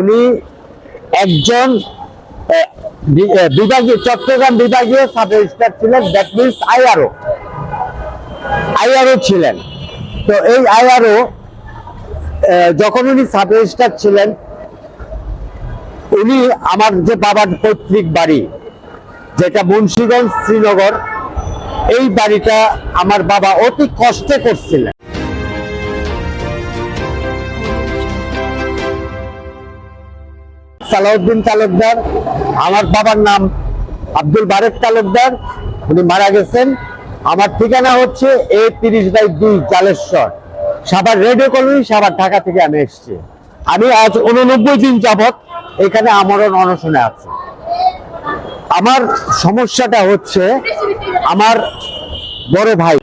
উনি একজন বিভাগীয়, চট্টগ্রাম বিভাগীয় সাব রেজিস্ট্রার ছিলেন দ্যাট মিনস আইআরও আইআরও ছিলেন। তো এই আইআরও যখন উনি সাব রেজিস্ট্রার ছিলেন, উনি আমার যে বাবার পৈতৃক বাড়ি, যেটা মুন্সিগঞ্জ শ্রীনগর, এই বাড়িটা আমার বাবা অতি কষ্টে করছিলেন। সালাউদ্দিন তালুকদার, আমার বাবার নাম আব্দুল বারেক তালুকদার, উনি মারা গেছেন। আমার ঠিকানা হচ্ছে এ তিরিশ বাই দুই জালেশ্বর। সাবার রেডিও কলোনি সাবার ঢাকা থেকে আমি এসেছি। আমি আজ উননব্বই দিন যাবৎ এখানে আমরণ অনশনে আছে। আমার সমস্যাটা হচ্ছে আমার বড় ভাই।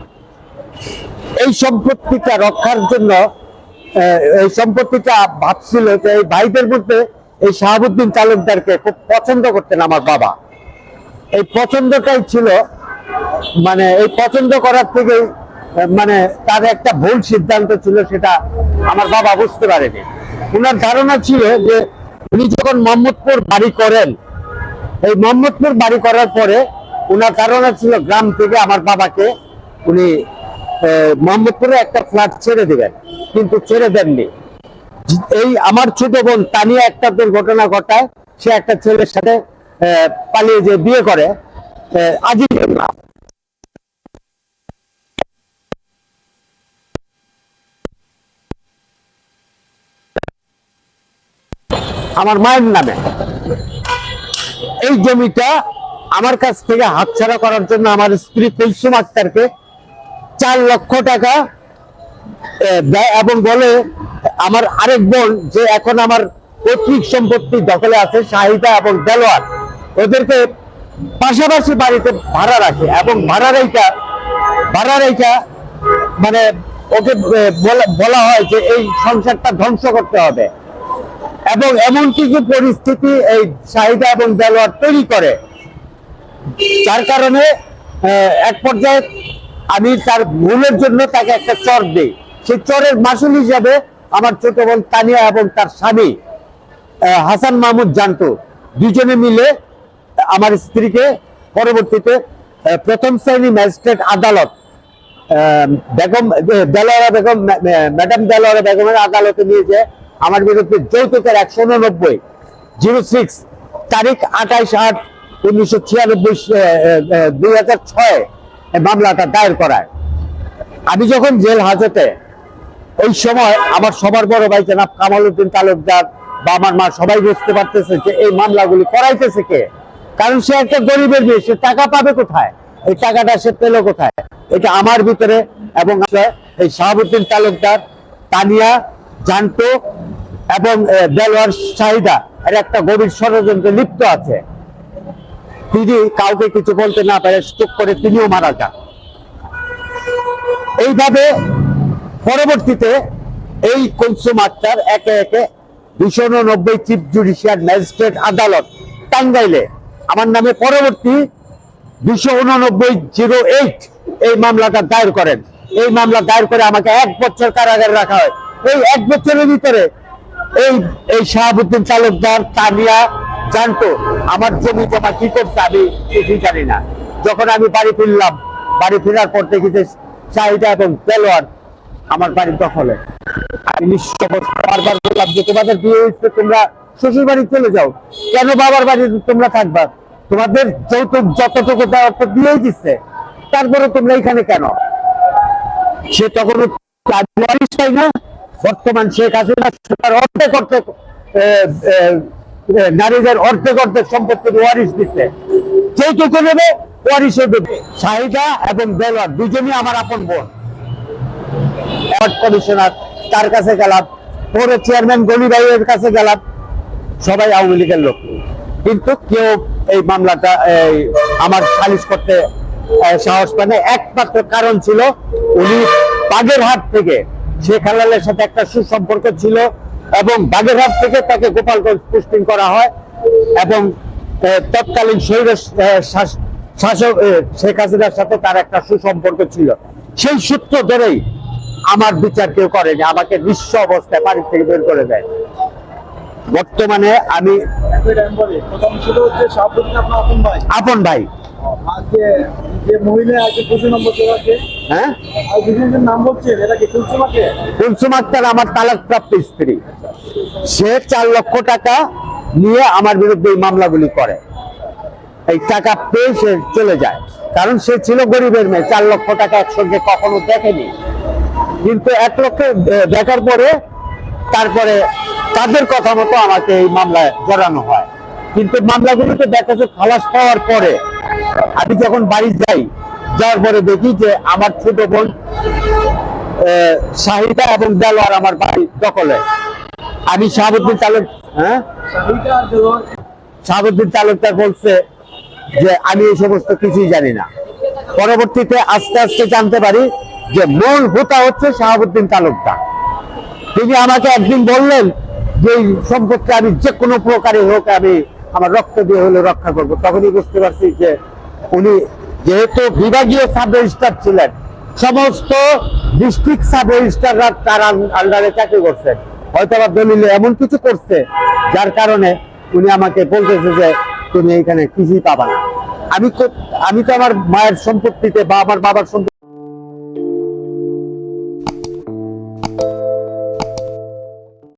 এই সম্পত্তিটা রক্ষার জন্য এই সম্পত্তিটা ভাবছিল যে এই ভাইদের মধ্যে এই শাহাবুদ্দিন তালুকদারকে খুব পছন্দ করতেন আমার বাবা। এই পছন্দটাই ছিল মানে এই পছন্দ করার থেকে মানে তার একটা ভুল সিদ্ধান্ত ছিল সেটা আমার বাবা বুঝতে পারেনি। ওনার ধারণা ছিল যে, উনি যখন মোহাম্মদপুর বাড়ি করেন, এই মোহাম্মদপুর বাড়ি করার পরে ওনার ধারণা ছিল গ্রাম থেকে আমার বাবাকে উনি মোহাম্মদপুরে একটা ফ্ল্যাট ছেড়ে দিবেন, কিন্তু ছেড়ে দেননি। এই আমার ছোট বোন তানিয়া একটা দুর্ঘটনা ঘটায়। সে একটা ছেলের সাথে পালিয়ে যে বিয়ে করে। নাম আমার মায়ের নামে। এই জমিটা আমার কাছ থেকে হাতছাড়া করার জন্য আমার স্ত্রী কুলসুম আক্তারকে চার লক্ষ টাকা এবং বলে আমার আরেক বোন যে এখন আমার পৈতৃক সম্পত্তি দখলে আছে, শাহিদা এবং দেলোয়ার, ওদেরকে পাশাপাশি বাড়িতে ভাড়া রাখে এবং ভাড়া রেখা ভাড়া রেখা মানে ওকে বলা- হয় যে এই সংসারটা ধ্বংস করতে হবে। এবং এমন কিছু পরিস্থিতি এই চাহিদা এবং দেলোয়ার তৈরি করে, যার কারণে এক পর্যায়ে আমি তার ভুলের জন্য তাকে একটা চর দিই। সেই চরের মাসুল হিসাবে আমার ছোট বোন তানিয়া এবং তার স্বামী হাসান মাহমুদ জানতো। দুজনে মিলে আমার স্ত্রীকে পরবর্তীতে প্রথম শ্রেণি ম্যাজিস্ট্রেট আদালত বেগম দেলোয়ারা বেগম ম্যাডাম দেলোয়ারা বেগমের আদালতে নিয়ে যে আমার বিরুদ্ধে যৌতুকের একশো উননব্বই, জিরো সিক্স, তারিখ আঠাইশ আট উনিশশো ছিয়ানব্বই দুই হাজার ছয় মামলাটা দায়ের করায়। আমি যখন জেল হাজতে ওই সময় আমার সবার বড় ভাই জনাব কামাল উদ্দিন তালুকদার বা আমার মা সবাই বুঝতে পারতেছে যে এই মামলাগুলি করাইতেছে কে? কারণ সে একটা গরিবের মেয়ে সে টাকা পাবে কোথায়? এই টাকাটা সে পেল কোথায়? এটা আমার ভিতরে এবং এই শাহাবুদ্দিন তালুকদার তানিয়া জানতো এবং আহ, দেলোয়ার শাহিদা এর একটা গভীর ষড়যন্ত্রে লিপ্ত আছে। তিনি কাউকে কিছু বলতে না পারে স্ট্রোক করে তিনিও মারা যান। এইভাবে পরবর্তীতে এই কুলসুম আক্তার একে একে দুশো উননব্বই চিফ জুডিশিয়াল ম্যাজিস্ট্রেট আদালত টাঙ্গাইলে। আমার নামে পরবর্তী দুশো উননব্বই জিরো এইট এই মামলাটা দায়ের করেন। এই মামলা দায়ের করে আমাকে এক বছর কারাগারে রাখা হয়। এই এক বছরের ভিতরে এই এই শাহাবুদ্দিন তালুকদার, তানিয়া, জানতো আমার জমি জমা কি করছে আমি কিছুই জানি না। যখন আমি বাড়ি ফিরলাম, বাড়ি ফেরার পর দেখি যে চাহিদা এবং তেলোয়ার আমার বাড়ির দখলে। তোমাদের বিয়ে হয়েছে, তোমরা শ্বশুর বাড়ি চলে যাও। কেন বাবার বাড়ি তোমরা থাকবা? তোমাদের যৌতুক যতটুকু দেওয়ার তো দিয়েই দিচ্ছে। তারপরে তোমরা এখানে কেন? সে তখন ওয়ারিশ না। বর্তমান শেখ হাসিনা তার অর্ধেক অর্ধেক নারীদের অর্ধেক অর্ধেক সম্পত্তির ওয়ারিশ দিচ্ছে। যৌতুক নেবে ওয়ারিশও দেবে। শাহিদা এবং বেলোয়ার দুজনই আমার আপন বোন। অ্যাওয়ার্ড কমিশনার তার কাছে গেলাম। পরে চেয়ারম্যান গনি ভাইয়ের কাছে গেলাম। সবাই আওয়ামী লীগের লোক। কিন্তু কেউ এই মামলাটা এই, আমার সালিশ করতে সাহস পায় একমাত্র কারণ ছিল উনি বাগেরহাট থেকে শেখ হালালের সাথে একটা সুসম্পর্ক ছিল এবং বাগেরহাট থেকে তাকে গোপালগঞ্জ পোস্টিং করা হয় এবং তৎকালীন শৈর শাস- শাসক শেখ হাসিনার সাথে তার একটা সুসম্পর্ক ছিল। সেই সূত্র ধরেই আমার বিচার কেউ করেনি, আমাকে নিঃস্ব অবস্থায় বাড়ি থেকে বের করে দেয়। বর্তমানে আমি আপন ভাই। হ্যাঁ? আমার তালাকপ্রাপ্ত স্ত্রী। সে চার লক্ষ টাকা নিয়ে আমার বিরুদ্ধে এই মামলাগুলি করে। এই টাকা পেয়ে সে চলে যায়। কারণ সে ছিল গরিবের মেয়ে, চার লক্ষ টাকা একসঙ্গে কখনো দেখেনি। কিন্তু এক লক্ষ দেখার পরে তারপরে তাদের কথা মতো আমাকে এই মামলায় জড়ানো হয়। কিন্তু মামলাগুলিতে দেখা যাচ্ছে খালাস পাওয়ার পরে আমি যখন বাড়ি যাই, যাওয়ার পরে দেখি যে আমার ছোট বোন শাহিদা এবং দেলোয়ার আমার বাড়ি দখলে। আমি শাহাবুদ্দিন তালুক হ্যাঁ? শাহাবুদ্দিন তালুকদার বলছে যে, আমি এই সমস্ত কিছুই জানি না। পরবর্তীতে আস্তে আস্তে জানতে পারি যে মূল হোতা হচ্ছে শাহাবুদ্দিন তালুকদার। তিনি আমাকে একদিন বললেন যে সম্পত্তি আমি যে কোনো প্রকারে হোক আমি আমার রক্ত দিয়ে হলে রক্ষা করব। তখনই বুঝতে পারছি যে উনি যেহেতু বিভাগীয় সাব রেজিস্ট্রার ছিলেন, সমস্ত ডিস্ট্রিক্ট সাব রেজিস্ট্রাররা তার আন্ডারে চাকরি করছেন। হয়তো বা দলিলে এমন কিছু করছে, যার কারণে উনি আমাকে বলতেছে যে তুমি এখানে কিছুই পাবা না। আমি আমি তো আমার মায়ের সম্পত্তিতে বা আমার বাবার সম্পত্তি